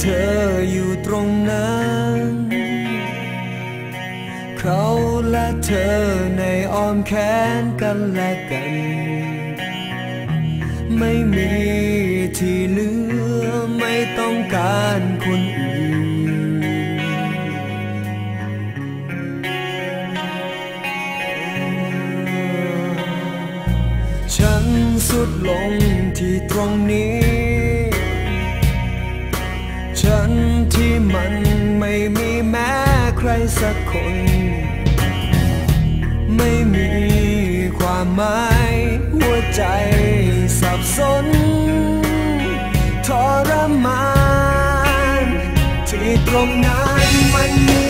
เธออยู่ตรงนั้น เขาและเธอในอ้อมแขนกันและกัน ไม่มีที่เหลือไม่ต้องการคนอื่นฉันสุดลงที่ตรงนี้ ใครสักคน ไม่มีความหมายหัวใจสับสนทรมาน ที่ตรงนั้นมันมี